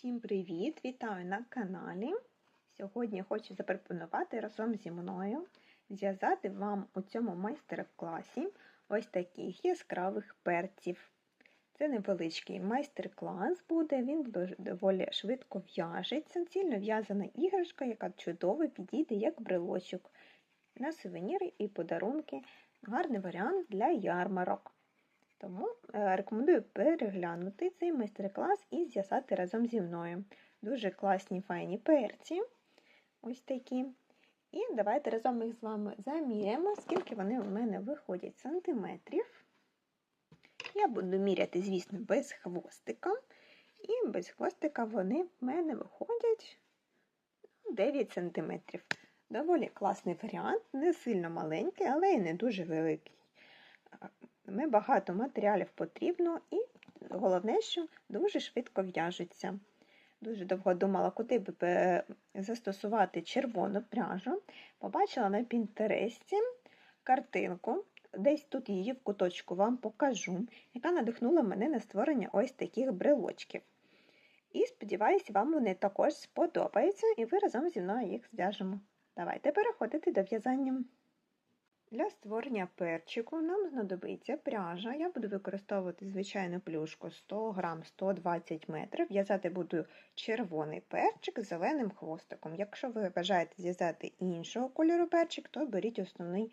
Всім привіт! Вітаю на каналі. Сьогодні хочу запропонувати разом зі мною зв'язати вам у цьому майстер-класі ось таких яскравих перців. Це невеличкий майстер-клас буде, він доволі швидко в'яжеться. Цільно в'язана іграшка, яка чудово підійде як брелочок на сувеніри і подарунки. Гарний варіант для ярмарок. Тому е, рекомендую переглянути цей майстер-клас і зв'язати разом зі мною. Дуже класні файні перці. Ось такі. І давайте разом їх з вами заміряємо, скільки вони у мене виходять сантиметрів. Я буду міряти, звісно, без хвостика. І без хвостика вони в мене виходять 9 см. Доволі класний варіант, не сильно маленький, але і не дуже великий. Ми багато матеріалів потрібно, і головне, що дуже швидко в'яжуться. Дуже довго думала, куди би е, застосувати червону пряжу. Побачила на Пінтересті картинку, десь тут її в куточку вам покажу, яка надихнула мене на створення ось таких брелочків. І сподіваюся, вам вони також сподобаються, і ви разом зі мною їх зв'яжемо. Давайте переходити до в'язання. Для створення перчику нам знадобиться пряжа. Я буду використовувати звичайну плюшку 100 грам 120 метрів. В'язати буду червоний перчик з зеленим хвостиком. Якщо ви бажаєте зв'язати іншого кольору перчик, то беріть основний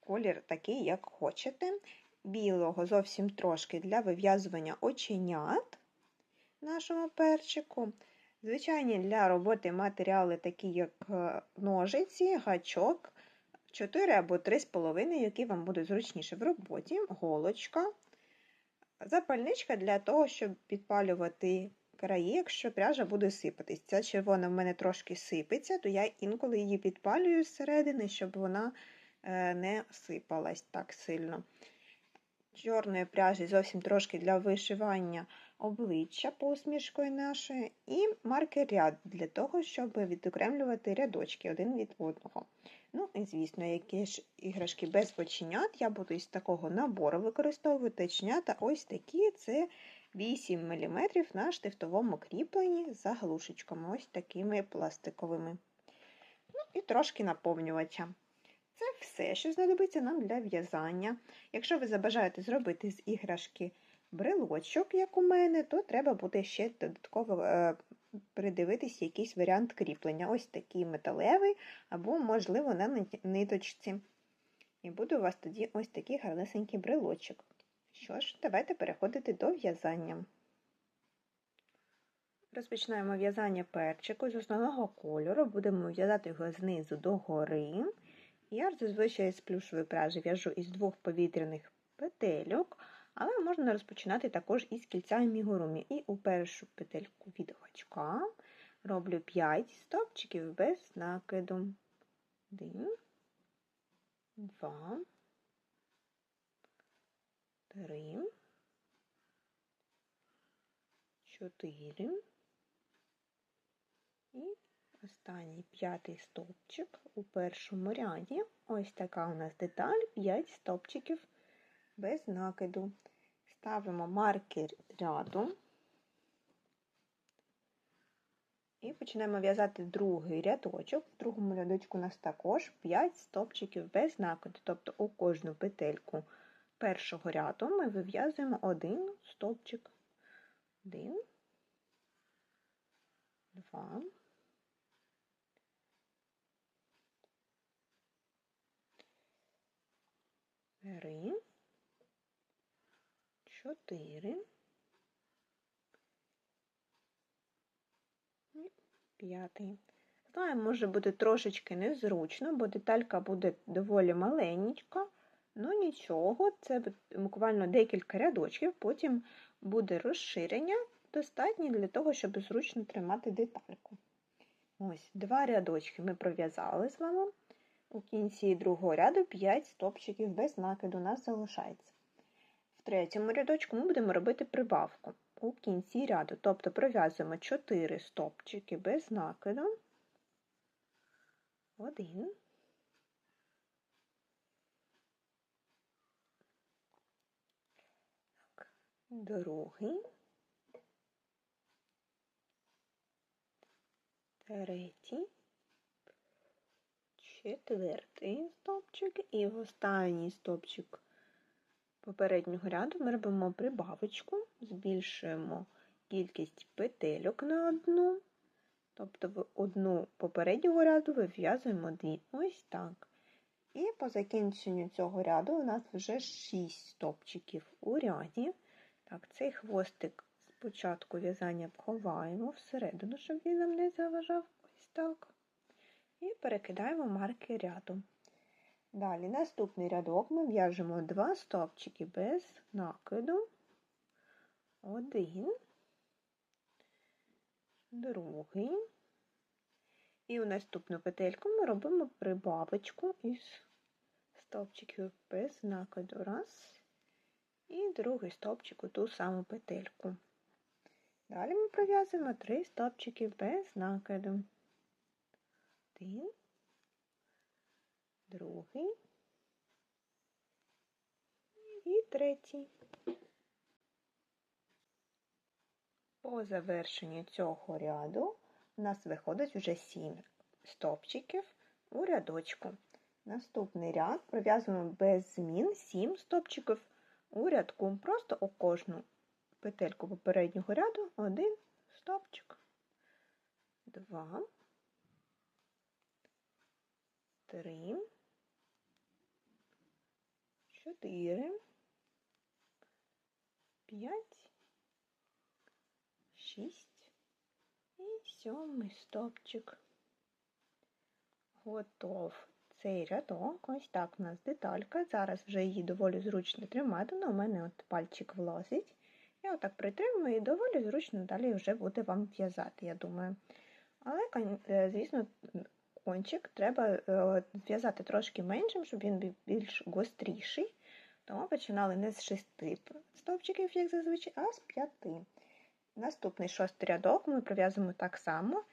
колір такий, як хочете. Білого зовсім трошки для вив'язування оченят нашого перчику. Звичайні для роботи матеріали, такі як е, ножиці, гачок. 4 або 3,5, які вам будуть зручніше в роботі, голочка, запальничка для того, щоб підпалювати краї, якщо пряжа буде сипатись. Ця червона в мене трошки сипеться, то я інколи її підпалюю зсередини, щоб вона е, не сипалась так сильно. Чорної пряжі зовсім трошки для вишивання обличчя посмішкою нашої, і маркер ряд для того, щоб відокремлювати рядочки один від одного. Ну, і, звісно, які ж іграшки без оченят, я буду із такого набору використовувати оченята ось такі це 8 мм на штифтовому кріпленні з заглушечками, ось такими пластиковими. Ну, І трошки наповнювача. Це все, що знадобиться нам для в'язання. Якщо ви забажаєте зробити з іграшки брелочок, як у мене, то треба буде ще додатково е, придивитись якийсь варіант кріплення. Ось такий металевий, або, можливо, на ниточці. І буде у вас тоді ось такий гарнесенький брелочок. Що ж, давайте переходити до в'язання. Розпочинаємо в'язання перчику з основного кольору, будемо в'язати його знизу до гори. Я зазвичай з плюшової пряжі в'яжу із двох повітряних петельок, але можна розпочинати також із кільця мігурумі. І у першу петельку від гачка роблю 5 стопчиків без накиду. 1, 2, 3, 4 і останній п'ятий стовпчик у першому ряді. Ось така у нас деталь, 5 стовпчиків без накиду. Ставимо маркер ряду і починаємо в'язати другий рядочок. В другому рядочку у нас також 5 стовпчиків без накиду, тобто у кожну петельку першого ряду ми вив'язуємо один стовпчик. Один, два, три, чотири. І п'ятий. Знаю, може бути трошечки незручно, бо деталька буде доволі маленька, ну нічого, це буквально декілька рядочків, потім буде розширення, достатньо для того, щоб зручно тримати детальку. Ось, два рядочки ми пров'язали з вами. У кінці другого ряду 5 стопчиків без накиду у нас залишається. Третьому рядочку ми будемо робити прибавку у кінці ряду, тобто пров'язуємо 4 стопчики без накиду, один, другий, третій, четвертий стовпчик і в останній стовпчик попереднього ряду ми робимо прибавочку, збільшуємо кількість петельок на одну, тобто в одну попереднього ряду вив'язуємо дві. Ось так. І по закінченню цього ряду у нас вже 6 стовпчиків у ряді. Так, цей хвостик спочатку в'язання ховаємо всередину, щоб він нам не заважав. Ось так. І перекидаємо марки ряду. Далі наступний рядок ми в'яжемо два стовпчики без накиду. Один, другий. І у наступну петельку ми робимо прибавочку із стовпчиків без накиду. Раз. І другий стовпчик у ту саму петельку. Далі ми пров'язуємо три стовпчики без накиду. Один, другий і третій. По завершенню цього ряду у нас виходить вже 7 стовпчиків у рядочку. Наступний ряд пров'язуємо без змін 7 стовпчиків у рядку. Просто у кожну петельку попереднього ряду один стовпчик. Два, три, чотири, п'ять, шість і сьомий стовпчик. Готов цей рядок. Ось так у нас деталька. Зараз вже її доволі зручно тримати, але у мене от пальчик влазить. Я отак притримую і доволі зручно далі вже буде вам в'язати, я думаю. Але, е, звісно, кончик треба е, в'язати трошки меншим, щоб він був більш гостріший. Тому починали не з шести стовпчиків, як зазвичай, а з п'яти. Наступний шостий рядок ми пров'язуємо так само.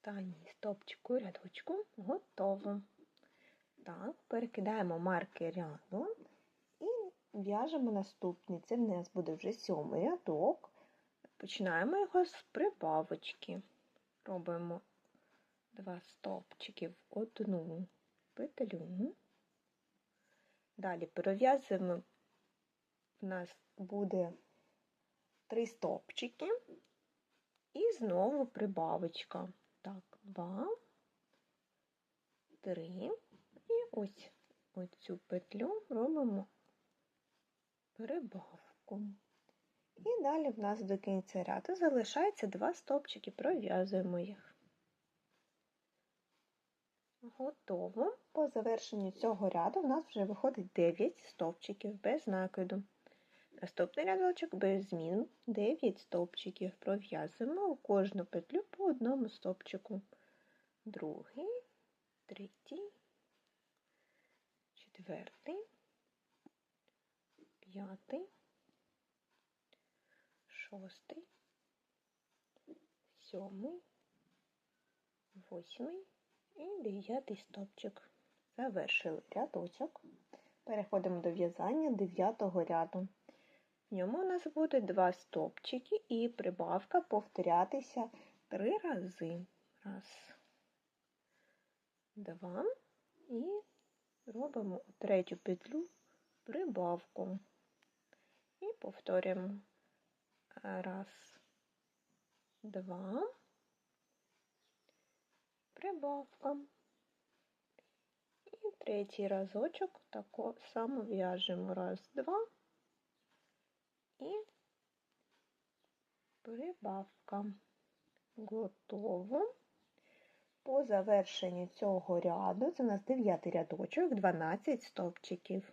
Останній стопчик у рядочку готово. Так, перекидаємо марки ряду і в'яжемо наступний. Це в нас буде вже сьомий рядок. Починаємо його з прибавочки. Робимо два стовпчики в одну петлю. Далі пров'язуємо, у нас буде три стовпчики і знову прибавочка. Так, два, три. І ось оцю петлю робимо перебавку. І далі в нас до кінця ряду залишається два стовпчики, пров'язуємо їх. Готово. По завершенню цього ряду в нас вже виходить 9 стовпчиків без накиду. Наступний рядочок без змін 9 стовпчиків пров'язуємо у кожну петлю по одному стовпчику. Другий, третій, четвертий, п'ятий, шостий, сьомий, восьмий і дев'ятий стовпчик. Завершили рядочок. Переходимо до в'язання дев'ятого ряду. В ньому у нас буде два стопчики і прибавка повторятися три рази. Раз, два і робимо третю петлю прибавку. І повторюємо раз, два, прибавка. І третій разочок тако само в'яжемо раз, два і прибавка. Готово. По завершенню цього ряду, це у нас 9 рядочок, 12 стовпчиків.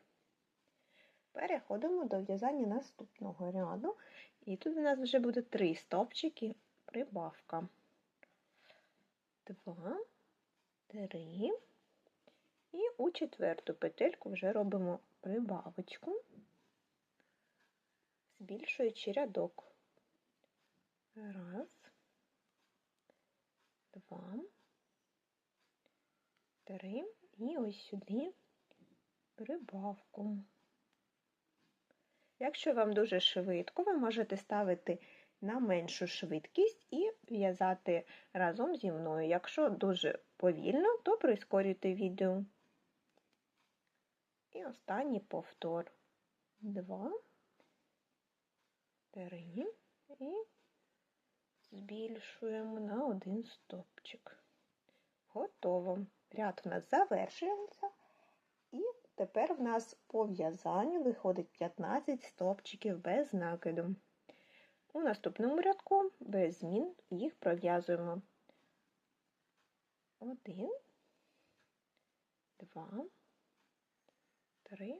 Переходимо до в'язання наступного ряду. І тут у нас вже буде 3 стовпчики, прибавка. 2, 3 і у четверту петельку вже робимо прибавочку, збільшуючи рядок. Раз, два, три і ось сюди прибавку. Якщо вам дуже швидко, ви можете ставити на меншу швидкість і в'язати разом зі мною. Якщо дуже повільно, то прискорюйте відео. І останній повтор. Два, три і збільшуємо на один стопчик. Готово. Ряд в нас завершується. І тепер в нас по в'язанню виходить 15 стопчиків без накиду. У наступному рядку без змін їх пров'язуємо. Один, два, три,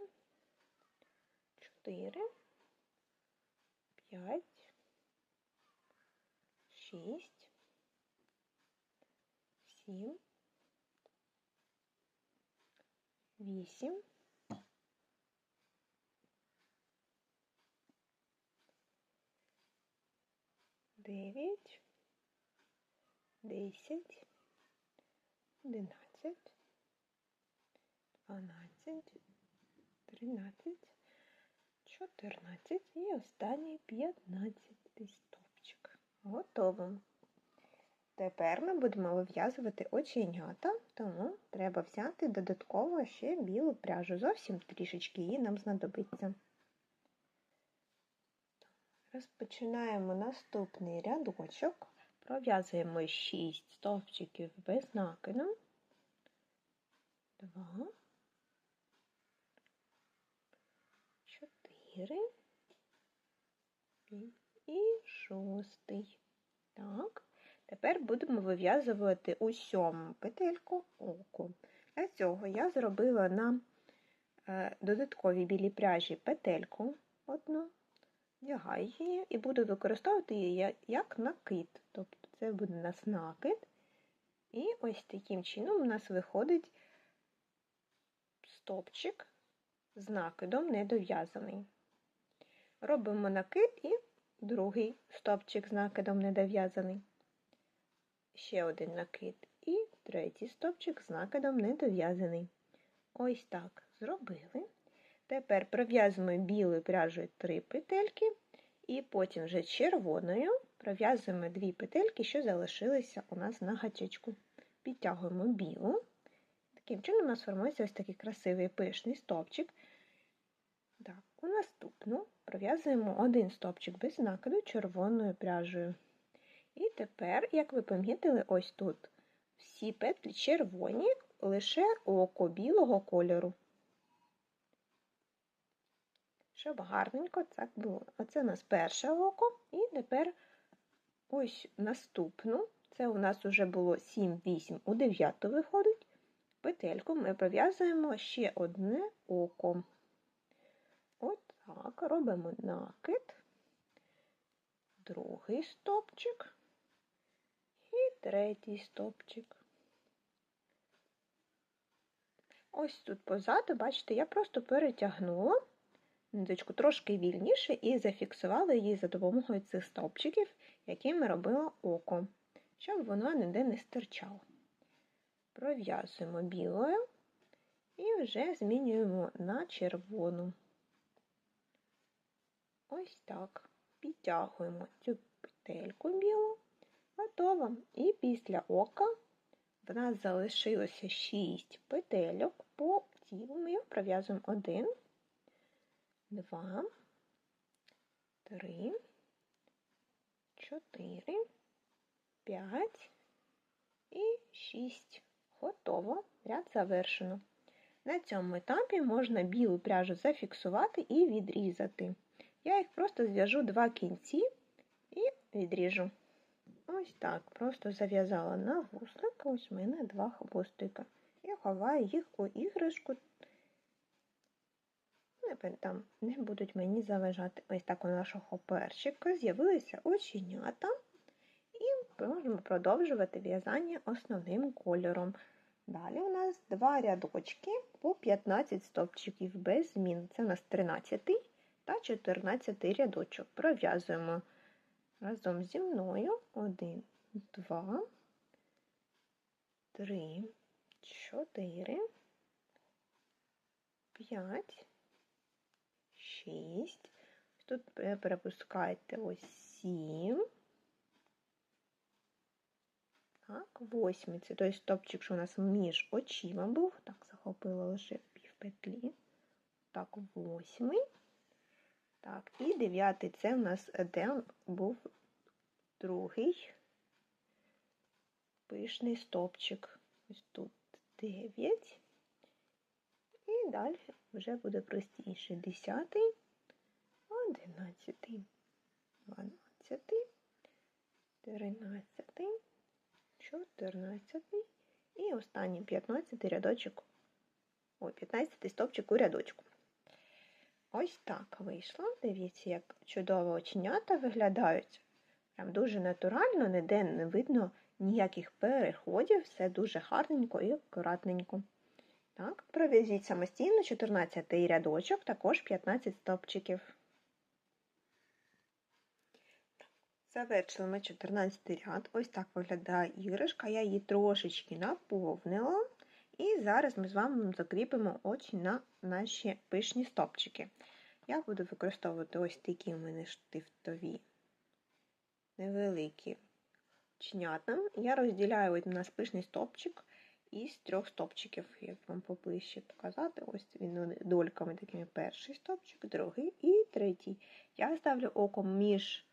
чотири, п'ять, шість, сім, вісім. Дев'ять, десять, одинадцять, дванадцять, тринадцять, чотирнадцять і останній п'ятнадцятий стовпчик. Готово. Тепер ми будемо вив'язувати оченята, тому треба взяти додатково ще білу пряжу. Зовсім трішечки її нам знадобиться. Розпочинаємо наступний рядочок, пров'язуємо 6 стовпчиків без накиду, 2, 4 і шостий. Так, тепер будемо вив'язувати у сьому петельку око. Для цього я зробила на е, додатковій білій пряжі петельку одну вдягаю її і буду використовувати її як накид. Тобто це буде у нас накид. І ось таким чином у нас виходить стопчик з накидом недов'язаний. Робимо накид і другий стопчик з накидом недов'язаний. Ще один накид і третій стопчик з накидом недов'язаний. Ось так зробили. Тепер пров'язуємо білою пряжею 3 петельки, і потім вже червоною пров'язуємо дві петельки, що залишилися у нас на гачечку. Підтягуємо білу. Таким чином у нас формується ось такий красивий пишний стовпчик. У наступну пров'язуємо один стовпчик без накиду червоною пряжею. І тепер, як ви помітили, ось тут всі петлі червоні, лише око білого кольору щоб гарненько так було. Оце у нас перше око, і тепер ось наступну. Це у нас вже було 7-8 у 9 виходить. Петельку ми пров'язуємо ще одне око. Так, робимо накид, другий стопчик і третій стопчик. Ось тут позаду, бачите, я просто перетягнула ниточку трошки вільніше і зафіксувала її за допомогою цих стовпчиків, якими робила око, щоб воно ніде не стирчало. Пров'язуємо білою і вже змінюємо на червону. Ось так. Підтягуємо цю петельку білу, готово. І після ока в нас залишилося 6 петельок по тілу. Ми пров'язуємо один два, три, чотири, п'ять і шість. Готово. Ряд завершено. На цьому етапі можна білу пряжу зафіксувати і відрізати. Я їх просто зв'яжу два кінці і відріжу. Ось так. Просто зав'язала на вуслик, ось у мене два хвостика. І ховаю їх у іграшку там не будуть мені заважати. Ось так у нашого перчика з'явилися оченята, і можемо продовжувати в'язання основним кольором. Далі у нас два рядочки по 15 стовпчиків без змін. Це у нас 13 та 14 рядочок. Пров'язуємо разом зі мною 1, 2, 3, 4, 5, 6. Тут перепускайте ось 7. Так, восьмий. Це той стопчик, що у нас між очима був. Так, захопила лише пів петлі. Так, восьмий. Так, і дев'ятий це у нас де був другий пишний стопчик. Ось тут 9. І далі вже буде простіше. Десятий, одинадцятий, дванадцятий, тринадцятий. 14 і останній 15 рядочок, ой, 15 стовпчик у рядочку. Ось так вийшло. Дивіться, як чудово оченята виглядають. Прям дуже натурально, ніде не видно ніяких переходів, все дуже гарненько і акуратненько. Так, пров'язіть самостійно 14 рядочок, також 15 стовпчиків. Завершили ми 14 ряд. Ось так виглядає іграшка. Я її трошечки наповнила. І зараз ми з вами закріпимо очі на наші пишні стопчики. Я буду використовувати ось такі у мене штифтові невеликі чинята. Я розділяю ось у нас пишний стопчик із трьох стопчиків, як вам поближче показати. Ось він дольками такими перший стопчик, другий і третій. Я ставлю оком між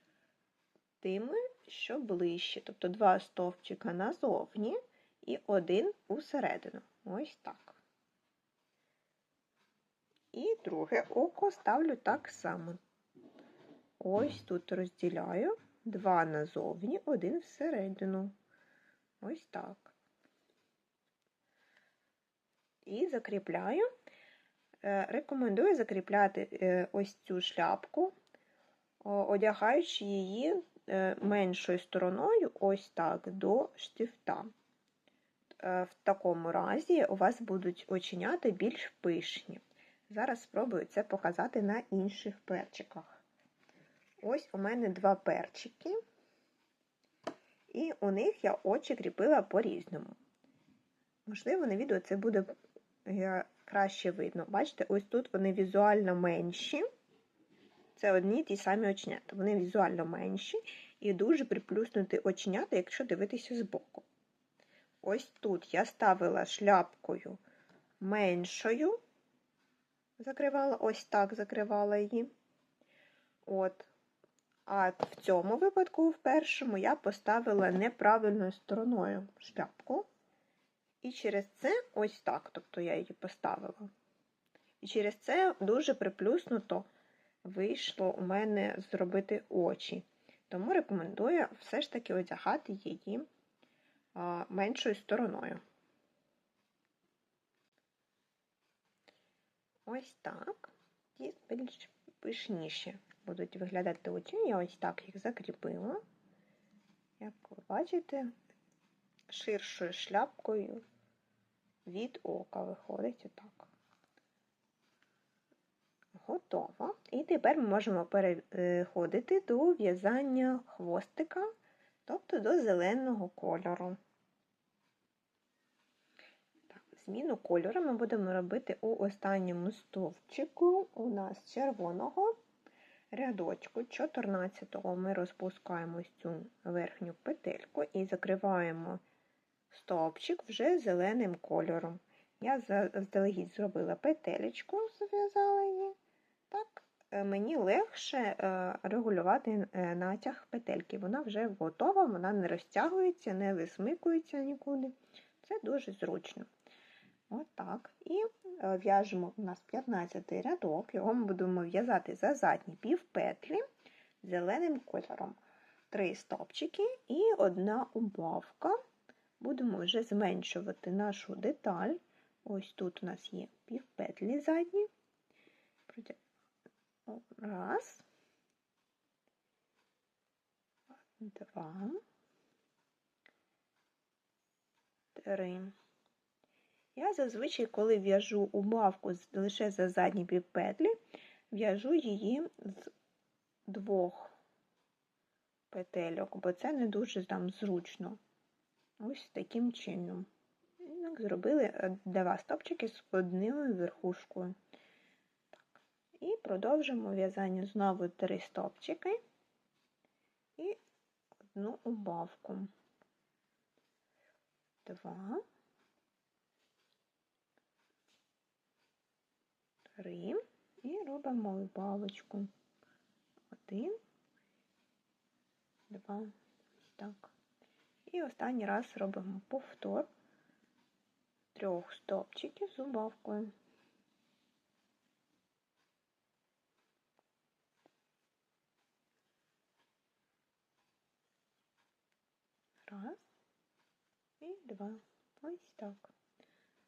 тими, що ближче. Тобто два стовпчика назовні і один усередину. Ось так. І друге око ставлю так само. Ось тут розділяю два назовні, один всередину. Ось так. І закріпляю. Е, рекомендую закріпляти е, ось цю шляпку, одягаючи її Е, меншою стороною, ось так, до штифта. Е, в такому разі у вас будуть оченята більш пишні. Зараз спробую це показати на інших перчиках. Ось у мене два перчики, і у них я очі кріпила по-різному. Можливо, на відео це буде е, краще видно. Бачите, ось тут вони візуально менші. Це одні ті самі оченята. Вони візуально менші і дуже приплюснути оченята, якщо дивитися збоку. Ось тут я ставила шляпкою меншою, закривала, ось так закривала її. От. А в цьому випадку, в першому, я поставила неправильною стороною шляпку. І через це ось так, тобто я її поставила. І через це дуже приплюснуто вийшло у мене зробити очі. Тому рекомендую все ж таки одягати її меншою стороною. Ось так. Ті більш пишніші будуть виглядати очі. Я ось так їх закріпила. Як ви бачите, ширшою шляпкою від ока виходить отак готово. І тепер ми можемо переходити до в'язання хвостика, тобто до зеленого кольору. Так, Зміну кольору ми будемо робити у останньому стовпчику у нас червоного рядочку 14-го ми розпускаємо цю верхню петельку і закриваємо стовпчик вже зеленим кольором. Я заздалегідь зробила петелечку, зв'язала її. Так, е, мені легше е, регулювати е, натяг петельки. Вона вже готова, вона не розтягується, не висмикується нікуди. Це дуже зручно. Отак. І в'яжемо у нас 15 рядок, його ми будемо в'язати за задні півпетлі зеленим кольором. Три стопчики і одна убавка. Будемо вже зменшувати нашу деталь. Ось тут у нас є півпетлі задні. Раз, два, три, Я зазвичай, коли в'яжу убавку лише за задні півпетлі, в'яжу її з двох петельок, бо це не дуже там зручно. Ось таким чином. Так зробили е, два стопчики з одною верхушкою. Так. І продовжимо в'язання знову три стопчики і одну убавку. Два. Три. І робимо. Один, два, ось так. І останній раз робимо повтор трьох стопчиків з убавкою. Раз і два. Ось так.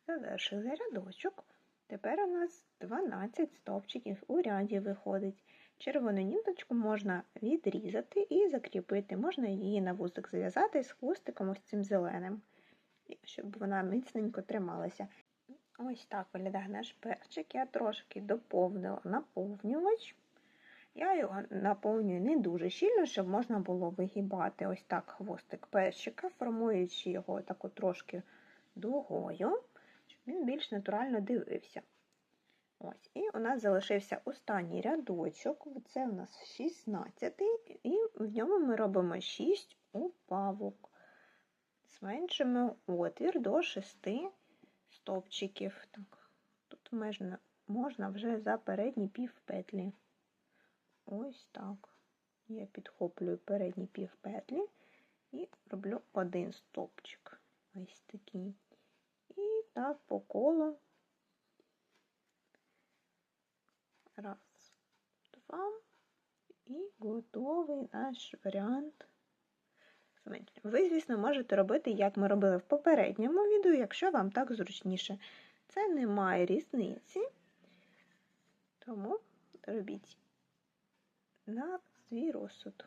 Завершили рядочок. Тепер у нас 12 стовпчиків у ряді виходить. Червону ніточку можна відрізати і закріпити. Можна її на вузик зав'язати з хвостиком ось цим зеленим, щоб вона міцненько трималася. Ось так виглядає наш перчик. Я трошки доповнила наповнювач. Я його наповнюю не дуже щільно, щоб можна було вигибати ось так хвостик перчика, формуючи його таку трошки дугою, він більш натурально дивився. Ось, І у нас залишився останній рядочок, це у нас 16 і в ньому ми робимо 6 упавок. Зменшимо отвір до 6 стовпчиків. Так, Тут можна, можна вже за передні півпетлі. Ось так. Я підхоплюю передні півпетлі і роблю один стовпчик. Ось такий. І так по колу. Раз, два. І готовий наш варіант. Ви, звісно, можете робити, як ми робили в попередньому відео, якщо вам так зручніше. Це не має різниці, тому робіть на свій розсуд.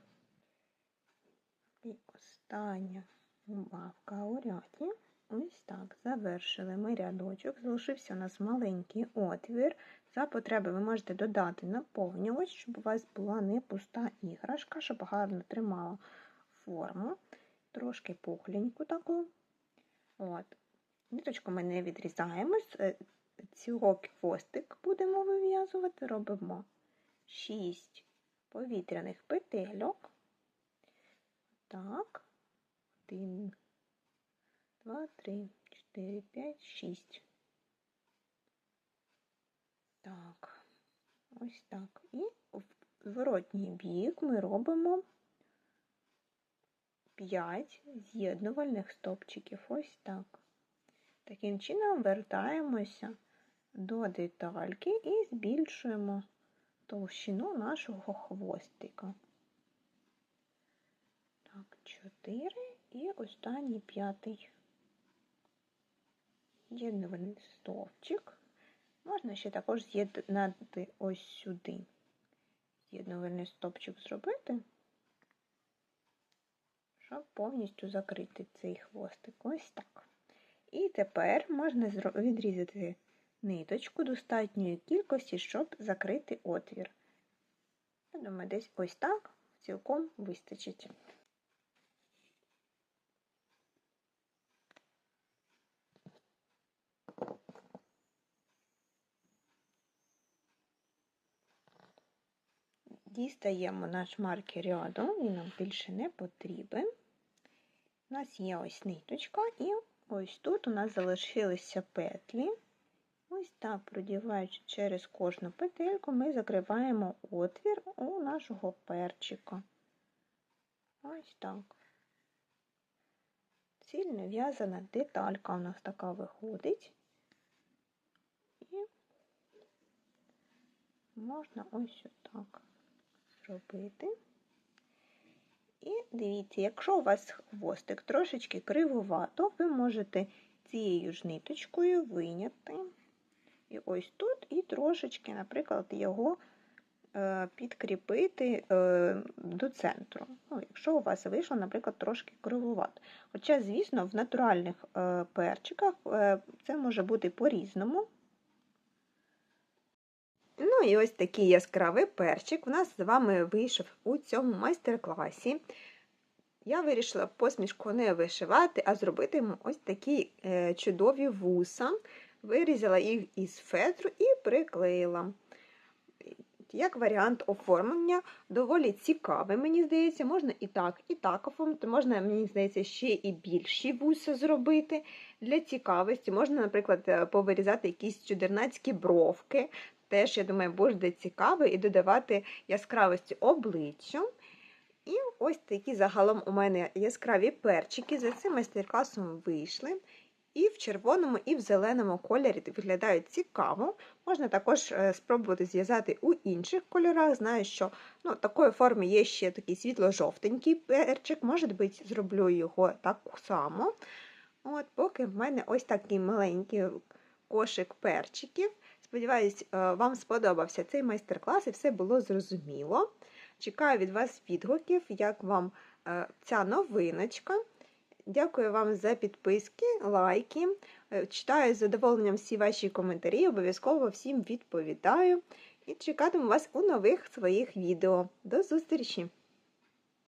І остання убавка у ряді. Ось так, завершили ми рядочок. Залишився у нас маленький отвір. За потреби ви можете додати наповнювач, щоб у вас була не пуста іграшка, щоб гарно тримала форму. Трошки пухленьку таку. От. Ниточку ми не відрізаємо. З цього хвостик будемо вив'язувати, робимо 6 повітряних петельок. Так, 1, 2, 3, 4, 5, 6. Так, ось так. І в зворотній бік ми робимо 5 з'єднувальних стопчиків. Ось так. Таким чином вертаємося до детальки і збільшуємо товщину нашого хвостика. Так, 4 і останній п'ятий з'єднувальний стовпчик. Можна ще також з'єднати ось сюди. З'єднувальний стовпчик зробити, щоб повністю закрити цей хвостик. Ось так. І тепер можна відрізати ниточку достатньої кількості, щоб закрити отвір. Я думаю, десь ось так цілком вистачить. Дістаємо наш маркер рядом, він нам більше не потрібен. У нас є ось ниточка, і ось тут у нас залишилися петлі. Ось так, продіваючи через кожну петельку, ми закриваємо отвір у нашого перчика. Ось так. Цільно в'язана деталька у нас така виходить. І можна ось отак зробити. І дивіться, якщо у вас хвостик трошечки кривувато, ви можете цією ж ниточкою виняти. І ось тут, і трошечки, наприклад, його е, підкріпити е, до центру. Ну, якщо у вас вийшло, наприклад, трошки кривувато. Хоча, звісно, в натуральних е, перчиках це може бути по-різному. Ну і ось такий яскравий перчик у нас з вами вийшов у цьому майстер-класі. Я вирішила посмішку не вишивати, а зробити ось такі е, чудові вуса. Вирізала їх із фетру і приклеїла. Як варіант оформлення, доволі цікавий, мені здається, можна і так, і так оформити, можна, мені здається, ще і більші вуса зробити для цікавості. Можна, наприклад, е, повирізати якісь чудернацькі бровки. Теж, я думаю, буде цікаво і додавати яскравості обличчю. І ось такі загалом у мене яскраві перчики за цим майстер-класом вийшли. І в червоному, і в зеленому кольорі виглядають цікаво. Можна також е, спробувати зв'язати у інших кольорах. Знаю, що ну, такої форми є ще такий світло-жовтенький перчик, може бути, зроблю його так само. От, Поки в мене ось такий маленький кошик перчиків. Сподіваюсь, е, вам сподобався цей майстер-клас і все було зрозуміло. Чекаю від вас відгуків, як вам е, ця новиночка. Дякую вам за підписки, лайки. Е, читаю з задоволенням всі ваші коментарі, обов'язково всім відповідаю. І чекатиму вас у нових своїх відео. До зустрічі!